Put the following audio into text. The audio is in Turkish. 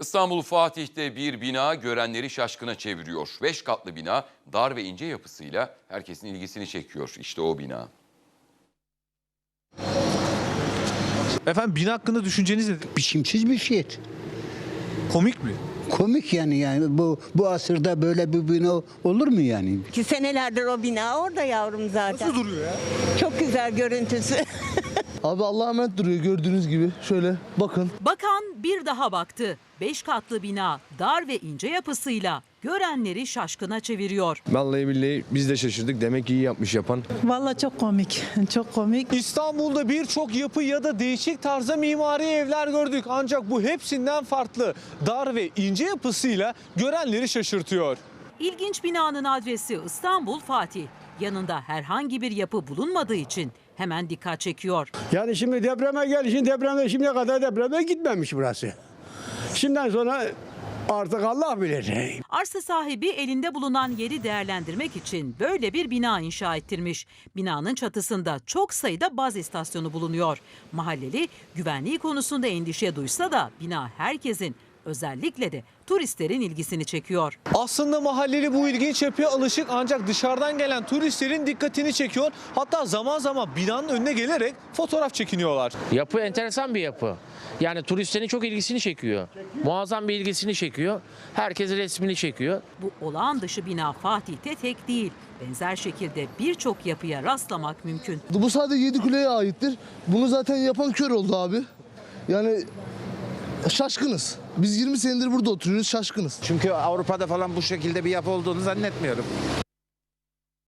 İstanbul Fatih'te bir bina görenleri şaşkına çeviriyor. Beş katlı bina dar ve ince yapısıyla herkesin ilgisini çekiyor. İşte o bina. Efendim bina hakkında düşünceniz nedir? biçimsiz bir şey. Komik mi? Komik yani yani bu bu asırda böyle bir bina olur mu yani? İki senelerdir o bina orada yavrum zaten. Nasıl duruyor ya? Çok güzel görüntüsü. Abi Allah'a emanet duruyor gördüğünüz gibi. Şöyle bakın. Bakan bir daha baktı. Beş katlı bina dar ve ince yapısıyla görenleri şaşkına çeviriyor. Vallahi billahi biz de şaşırdık. Demek ki iyi yapmış yapan. Vallahi çok komik. Çok komik. İstanbul'da birçok yapı ya da değişik tarzda mimari evler gördük. Ancak bu hepsinden farklı. Dar ve ince yapısıyla görenleri şaşırtıyor. İlginç binanın adresi İstanbul Fatih. Yanında herhangi bir yapı bulunmadığı için hemen dikkat çekiyor. Yani şimdi depreme gelişin depreme şimdiye kadar depreme gitmemiş burası. Şimdiden sonra artık Allah bilir. Arsa sahibi elinde bulunan yeri değerlendirmek için böyle bir bina inşa ettirmiş. Binanın çatısında çok sayıda baz istasyonu bulunuyor. Mahalleli güvenliği konusunda endişe duysa da bina herkesin özellikle de turistlerin ilgisini çekiyor. Aslında mahalleli bu ilginç yapıya alışık ancak dışarıdan gelen turistlerin dikkatini çekiyor. Hatta zaman zaman binanın önüne gelerek fotoğraf çekiniyorlar. Yapı enteresan bir yapı. Yani turistlerin çok ilgisini çekiyor. Muazzam bir ilgisini çekiyor. Herkes resmini çekiyor. Bu olağan dışı bina Fatih'te tek değil. Benzer şekilde birçok yapıya rastlamak mümkün. Bu sadece Yedikule'ye aittir. Bunu zaten yapan kör oldu abi. Yani şaşkınız. Biz 20 senedir burada oturuyoruz şaşkınız. Çünkü Avrupa'da falan bu şekilde bir yapı olduğunu zannetmiyorum.